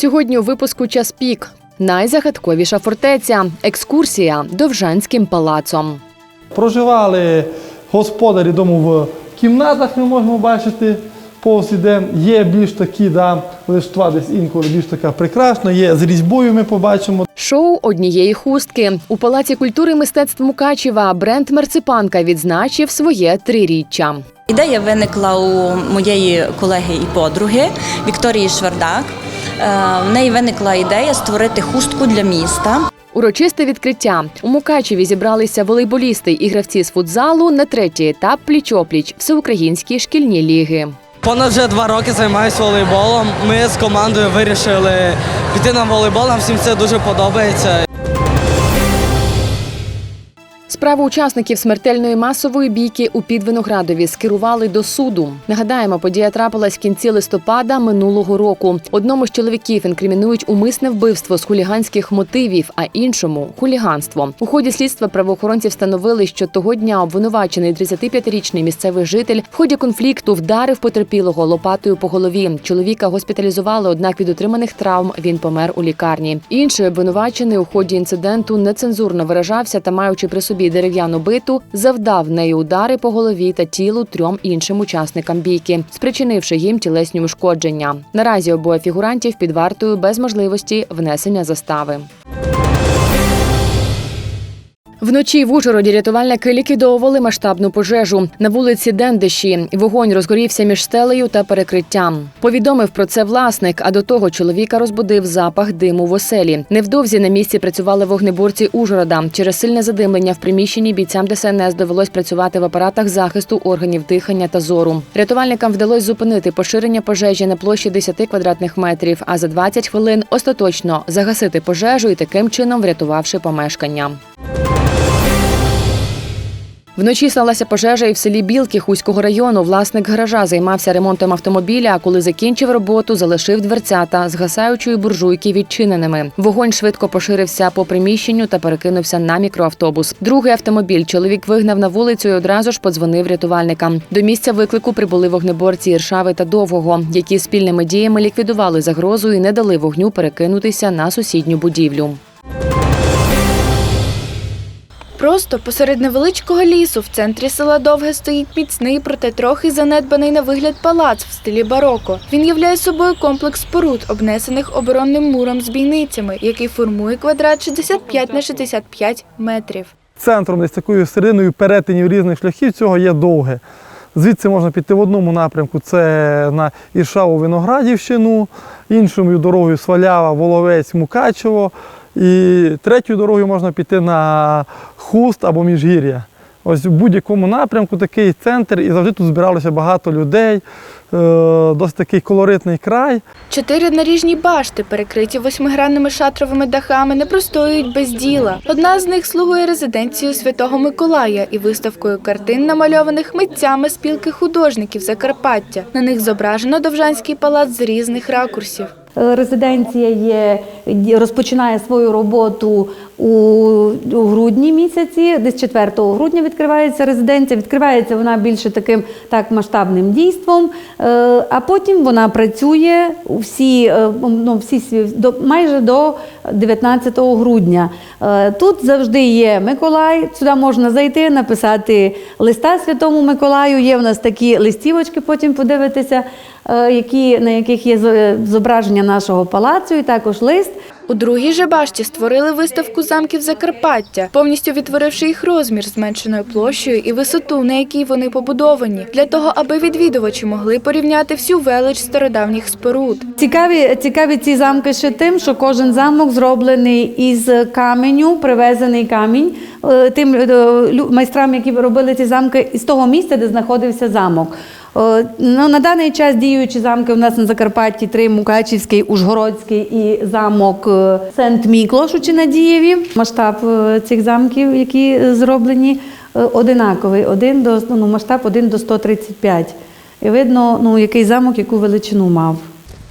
Сьогодні у випуску час пік. Найзагадковіша фортеця. Екскурсія Довжанським палацом. Проживали господарі дому в кімнатах, ми можемо бачити. Повз іде. Є більш такі, да, лиштва десь інколи більш така прекрасна, є з різьбою ми побачимо. Шоу однієї хустки у палаці культури і мистецтв Мукачева бренд Мерципанка відзначив своє триріччя. Ідея виникла у моєї колеги і подруги Вікторії Швардак. Е, В неї виникла ідея створити хустку для міста. Урочисте відкриття у Мукачеві зібралися волейболісти і гравці з футзалу на третій етап пліч-опліч всеукраїнські шкільні ліги. Понад вже два роки займаюся волейболом. Ми з командою вирішили піти на волейбол. Нам всім це дуже подобається. Справу учасників смертельної масової бійки у Підвиноградові скерували до суду. Нагадаємо, подія трапилась в кінці листопада минулого року. Одному з чоловіків інкримінують умисне вбивство з хуліганських мотивів, а іншому хуліганство. У ході слідства правоохоронці встановили, що того дня обвинувачений 35-річний місцевий житель в ході конфлікту вдарив потерпілого лопатою по голові. Чоловіка госпіталізували, однак від отриманих травм він помер у лікарні. Інший обвинувачений у ході інциденту нецензурно виражався та, маючи при собі дерев'яну биту, завдав неї удари по голові та тілу трьом іншим учасникам бійки, спричинивши їм тілесні ушкодження. Наразі обоє фігурантів під вартою без можливості внесення застави. Вночі в Ужгороді рятувальники ліквідовували масштабну пожежу на вулиці Дендиші. Вогонь розгорівся між стелею та перекриттям. Повідомив про це власник. А до того чоловіка розбудив запах диму в оселі. Невдовзі на місці працювали вогнеборці Ужгорода. Через сильне задимлення в приміщенні бійцям ДСНС довелось працювати в апаратах захисту органів дихання та зору. Рятувальникам вдалося зупинити поширення пожежі на площі 10 квадратних метрів, а за 20 хвилин остаточно загасити пожежу і таким чином врятувавши помешкання. Вночі сталася пожежа і в селі Білки Хуського району. Власник гаража займався ремонтом автомобіля, а коли закінчив роботу, залишив дверцята згасаючої буржуйки відчиненими. Вогонь швидко поширився по приміщенню та перекинувся на мікроавтобус. Другий автомобіль чоловік вигнав на вулицю і одразу ж подзвонив рятувальникам. До місця виклику прибули вогнеборці Іршави та Довгого, які спільними діями ліквідували загрозу і не дали вогню перекинутися на сусідню будівлю. Просто посеред невеличкого лісу в центрі села Довге стоїть міцний, проте трохи занедбаний на вигляд палац в стилі бароко. Він являє собою комплекс споруд, обнесених оборонним муром з бійницями, який формує квадрат 65 на 65 метрів. Центром десь такою серединою перетинів різних шляхів цього є довге. Звідси можна піти в одному напрямку, це на Іршаву Виноградівщину, іншою дорогою Свалява, Воловець, Мукачево. І третьою дорогою можна піти на Хуст або Міжгір'я. Ось в будь-якому напрямку такий центр, і завжди тут збиралося багато людей, е, досить такий колоритний край. Чотири наріжні башти, перекриті восьмигранними шатровими дахами, не простоюють без діла. Одна з них слугує резиденцією Святого Миколая і виставкою картин, намальованих митцями спілки художників Закарпаття. На них зображено Довжанський палац з різних ракурсів. Е, Резиденція є, розпочинає свою роботу у, грудні місяці, десь 4 грудня відкривається резиденція. Відкривається вона більше таким так масштабним дійством, е, а потім вона працює всі, е, ну, всі до, майже до 19 грудня. Е, Тут завжди є Миколай, сюди можна зайти, написати листа Святому Миколаю. Є в нас такі листівочки, потім подивитися, які, на яких є зо- зображення нашого палацу, і також лист. У другій же башті створили виставку замків Закарпаття, повністю відтворивши їх розмір, зменшеною площею і висоту, на якій вони побудовані, для того, аби відвідувачі могли порівняти всю велич стародавніх споруд. Цікаві, цікаві ці замки ще тим, що кожен замок зроблений із каменю, привезений камінь е, тим е, майстрам, які робили ці замки, із того місця, де знаходився замок. Е, Ну, на даний час діючі замки у нас на Закарпатті три Мукачівський, Ужгородський і замок е, Сент-Міклош у Чинадієві. Масштаб е, цих замків, які зроблені, одинаковий. Один до, ну, масштаб 1 до 135. І видно, ну, який замок, яку величину мав.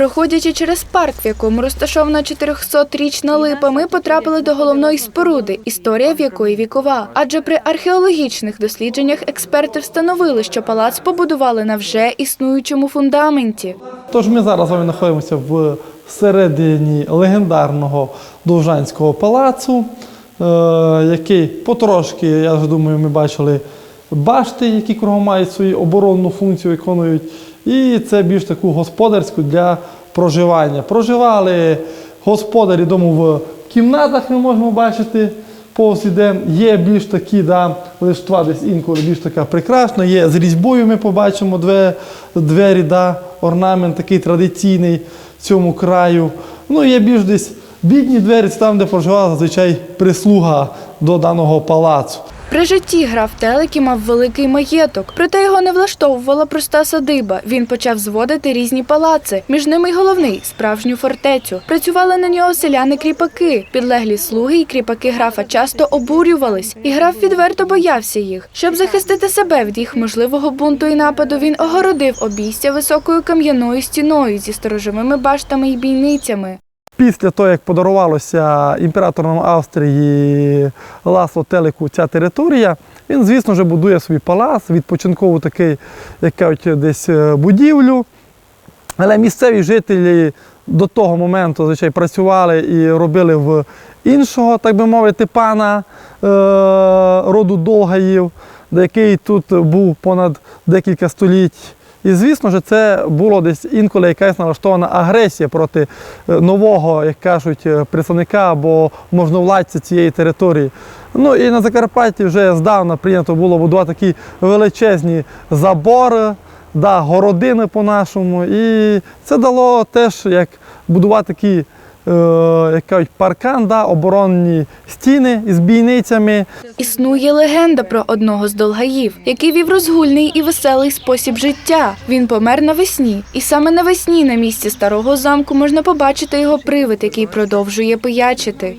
Проходячи через парк, в якому розташована 400-річна липа, ми потрапили до головної споруди, історія в якої вікова. Адже при археологічних дослідженнях експерти встановили, що палац побудували на вже існуючому фундаменті. Тож ми зараз вами знаходимося в всередині легендарного Довжанського палацу, е, який потрошки, я ж думаю, ми бачили башти, які кругом мають свою оборонну функцію, виконують. І це більш таку господарську для проживання. Проживали господарі дому в кімнатах, ми можемо бачити повз іде. Є більш такі, да, лиштва десь інколи більш така прекрасна. Є з різьбою ми побачимо две, двері, да, орнамент такий традиційний в цьому краю. Ну, є більш десь бідні двері, це там, де проживала зазвичай прислуга до даного палацу. При житті грав телек і мав великий маєток. Проте його не влаштовувала проста садиба. Він почав зводити різні палаци. Між ними й головний справжню фортецю. Працювали на нього селяни-кріпаки. Підлеглі слуги і кріпаки графа часто обурювались, і граф відверто боявся їх. Щоб захистити себе від їх можливого бунту і нападу, він огородив обійстя високою кам'яною стіною зі сторожовими баштами й бійницями. Після того, як подарувалося імператором Австрії Ласло Телеку ця територія, він, звісно ж, будує собі палац, відпочинкову такий, як десь е, будівлю. Але місцеві жителі до того моменту звичай, працювали і робили в іншого, так би мовити, пана е, роду Долгаїв, який тут був понад декілька століть. І звісно ж, це було десь інколи якась налаштована агресія проти е, нового, як кажуть, е, представника або можновладця цієї території. Ну і на Закарпатті вже здавна прийнято було будувати такі величезні забори, да, городини по-нашому. І це дало теж як будувати такі. Е, Як кажуть, паркан, да, оборонні стіни із бійницями. Існує легенда про одного з долгаїв, який вів розгульний і веселий спосіб життя. Він помер навесні, і саме навесні на місці старого замку можна побачити його привид, який продовжує пиячити.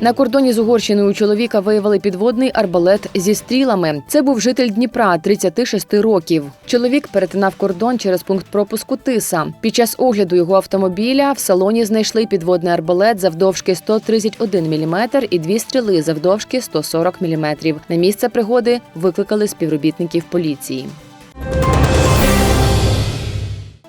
На кордоні з Угорщиною у чоловіка виявили підводний арбалет зі стрілами. Це був житель Дніпра, 36 років. Чоловік перетинав кордон через пункт пропуску Тиса. Під час огляду його автомобіля в салоні знайшли підводний арбалет завдовжки 131 мм і дві стріли завдовжки 140 мм. На місце пригоди викликали співробітників поліції.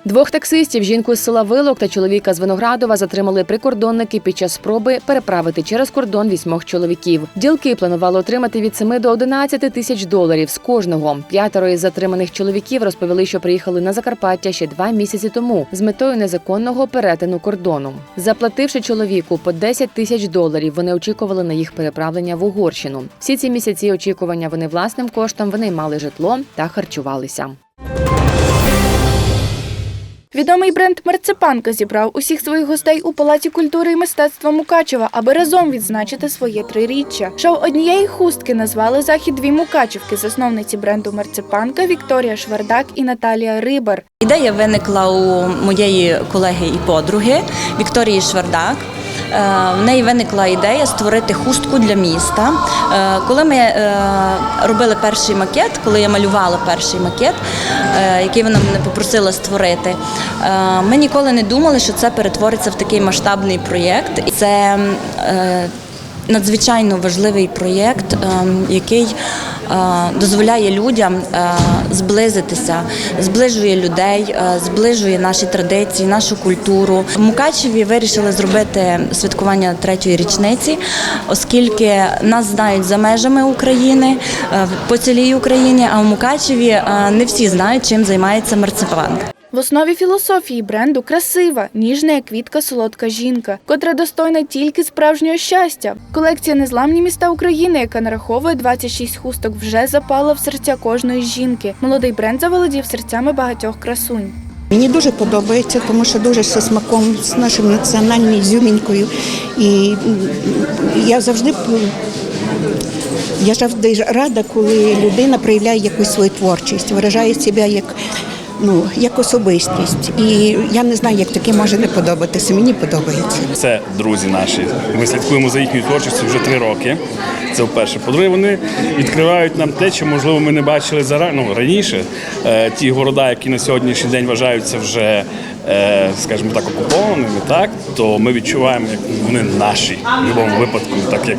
Двох таксистів, жінку з села Вилок та чоловіка з Виноградова затримали прикордонники під час спроби переправити через кордон вісьмох чоловіків. Ділки планували отримати від 7 до 11 тисяч доларів з кожного. П'ятеро із затриманих чоловіків розповіли, що приїхали на Закарпаття ще два місяці тому з метою незаконного перетину кордону. Заплативши чоловіку по 10 тисяч доларів, вони очікували на їх переправлення в Угорщину. Всі ці місяці очікування вони власним коштом винаймали житло та харчувалися. Відомий бренд Мерцепанка зібрав усіх своїх гостей у Палаці культури і мистецтва Мукачева, аби разом відзначити своє триріччя. Шоу однієї хустки назвали захід дві Мукачівки, засновниці бренду Мерцепанка Вікторія Швардак і Наталія Рибар. Ідея виникла у моєї колеги і подруги Вікторії Швардак. Е, В неї виникла ідея створити хустку для міста. Е, Коли ми е, робили перший макет, коли я малювала перший макет, який вона мене попросила створити, ми ніколи не думали, що це перетвориться в такий масштабний проєкт. Це надзвичайно важливий проєкт, ем, який дозволяє людям е, зблизитися, зближує людей, е, зближує наші традиції, нашу культуру. В Мукачеві вирішили зробити святкування третьої річниці, оскільки нас знають за межами України е, по цілій Україні, а в Мукачеві е, не всі знають, чим займається марципанк. В основі філософії бренду красива, ніжна як квітка, солодка жінка, котра достойна тільки справжнього щастя. Колекція Незламні міста України, яка нараховує 26 хусток, вже запала в серця кожної жінки. Молодий бренд заволодів серцями багатьох красунь. Мені дуже подобається, тому що дуже зі смаком, з нашим національною зюмінькою. І я завжди я завжди рада, коли людина проявляє якусь свою творчість, виражає себе як. Ну, як особистість. І я не знаю, як таке може не подобатися. Мені подобається. Це друзі наші. Ми слідкуємо за їхньою творчістю вже три роки. Це вперше. По-друге, вони відкривають нам те, що можливо ми не бачили зара... ну, раніше. Е, ті города, які на сьогоднішній день вважаються вже, е, скажімо так, окупованими, так то ми відчуваємо, як вони наші в будь-якому випадку, так як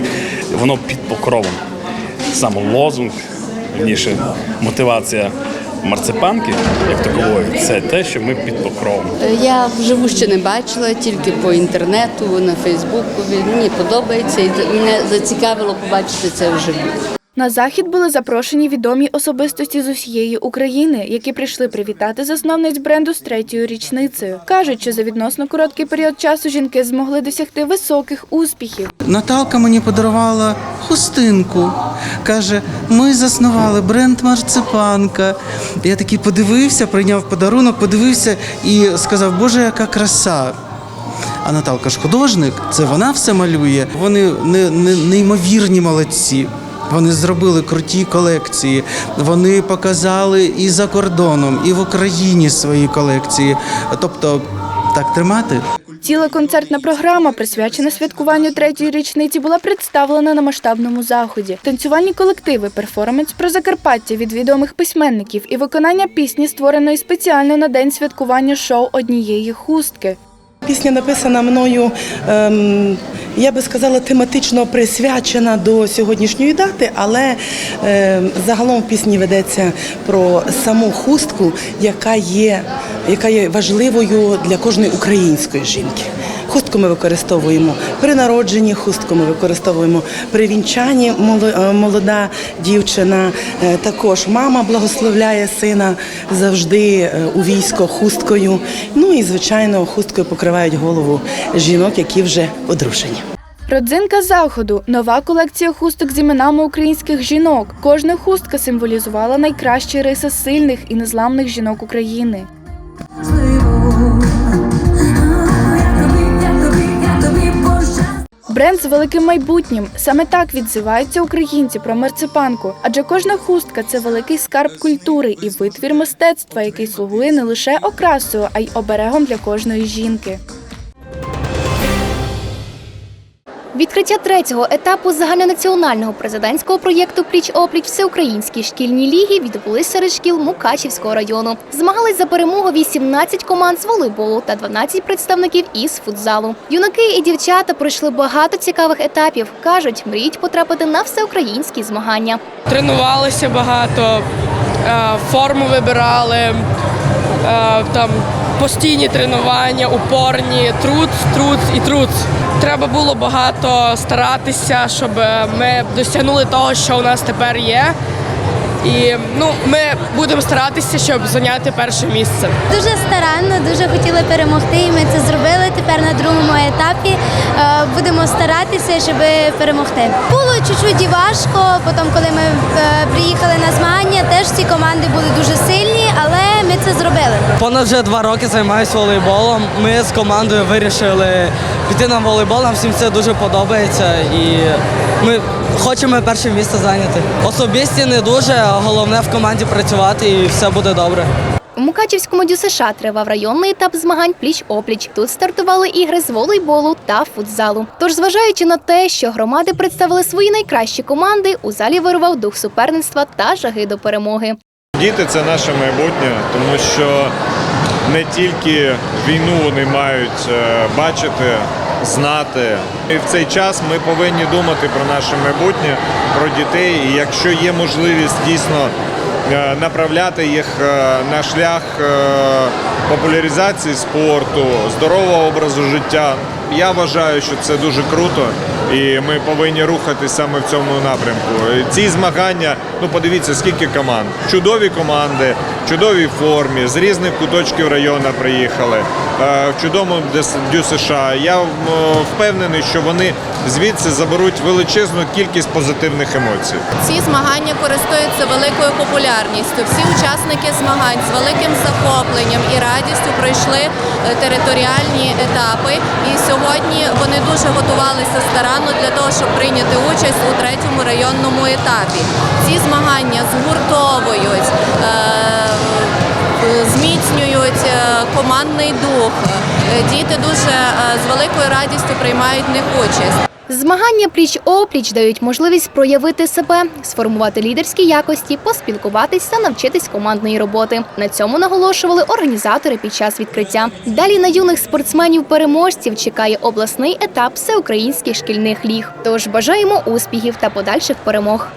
воно під покровом. Саме лозунг, вірніше, мотивація марципанки, як такової, це те, що ми під покровом. Я вживу ще не бачила, тільки по інтернету, на Фейсбуку. Мені подобається і мене зацікавило побачити це вживу. На захід були запрошені відомі особистості з усієї України, які прийшли привітати засновниць бренду з третьою річницею. кажуть, що за відносно короткий період часу жінки змогли досягти високих успіхів. Наталка мені подарувала хустинку. Каже, ми заснували бренд Марципанка. Я такий подивився, прийняв подарунок, подивився і сказав, Боже, яка краса. А Наталка ж художник, це вона все малює. Вони не, не, неймовірні молодці. Вони зробили круті колекції. Вони показали і за кордоном, і в Україні свої колекції. Тобто, так тримати. Ціла концертна програма, присвячена святкуванню третьої річниці, була представлена на масштабному заході. Танцювальні колективи, перформанс про Закарпаття від відомих письменників і виконання пісні, створеної спеціально на день святкування шоу однієї хустки. Пісня написана мною, ем, я би сказала, тематично присвячена до сьогоднішньої дати, але ем, загалом в пісні ведеться про саму хустку, яка є, яка є важливою для кожної української жінки. Хустку ми використовуємо при народженні, хустку ми використовуємо при вінчанні. е, Молода дівчина, Е, також мама благословляє сина завжди е, у військо хусткою. Ну і звичайно, хусткою покривають голову жінок, які вже одружені. Родзинка заходу нова колекція хусток з іменами українських жінок. Кожна хустка символізувала найкращі риси сильних і незламних жінок України. Бренд з великим майбутнім. Саме так відзиваються українці про марципанку. Адже кожна хустка це великий скарб культури і витвір мистецтва, який слугує не лише окрасою, а й оберегом для кожної жінки. Відкриття третього етапу загальнонаціонального президентського проєкту Пліч опліч всеукраїнській шкільній ліги відбулись серед шкіл Мукачівського району. Змагались за перемогу 18 команд з волейболу та 12 представників із футзалу. Юнаки і дівчата пройшли багато цікавих етапів. кажуть, мріють потрапити на всеукраїнські змагання. тренувалися багато, е, форму вибирали, е, там постійні тренування, упорні, труд, труд і труд. Треба було багато старатися, щоб ми досягнули того, що у нас тепер є. І ну, ми будемо старатися, щоб зайняти перше місце. Дуже старанно, дуже хотіли перемогти, і ми це зробили. Тепер на другому етапі е, будемо старатися, щоб перемогти. Було чуть-чуть і важко. Потім, коли ми е, приїхали на змагання, теж ці команди були дуже сильні, але ми це зробили. Понад вже два роки займаюся волейболом. Ми з командою вирішили піти на волейбол. Нам всім це дуже подобається і ми хочемо перше місце зайняти. Особисті не дуже, а головне в команді працювати і все буде добре. У Мукачівському ДЮСШ тривав районний етап змагань пліч-опліч. Тут стартували ігри з волейболу та футзалу. Тож, зважаючи на те, що громади представили свої найкращі команди, у залі вирував дух суперництва та жаги до перемоги. Діти це наше майбутнє, тому що не тільки війну вони мають е, бачити, знати. І в цей час ми повинні думати про наше майбутнє, про дітей. І якщо є можливість дійсно е, направляти їх е, на шлях е, популяризації спорту, здорового образу життя, я вважаю, що це дуже круто, і ми повинні рухатись саме в цьому напрямку. Ці змагання, ну подивіться, скільки команд. Чудові команди, чудовій формі, з різних куточків району приїхали, е, в чудовому дес- дю США. Я впевнений, що вони звідси заберуть величезну кількість позитивних емоцій. Ці змагання користуються великою популярністю. Всі учасники змагань з великим захопленням і радістю пройшли е, територіальні етапи. І сьогодні вони дуже готувалися старанно для того, щоб прийняти участь у третьому районному етапі. Ці змагання згуртовують. е, Зміцнюють е, командний дух. Е, Діти дуже з великою радістю приймають в них участь. Змагання пліч-опліч дають можливість проявити себе, сформувати лідерські якості, поспілкуватись та навчитись командної роботи. На цьому наголошували організатори під час відкриття. Далі на юних спортсменів-переможців чекає обласний етап всеукраїнських шкільних ліг. Тож бажаємо успіхів та подальших перемог.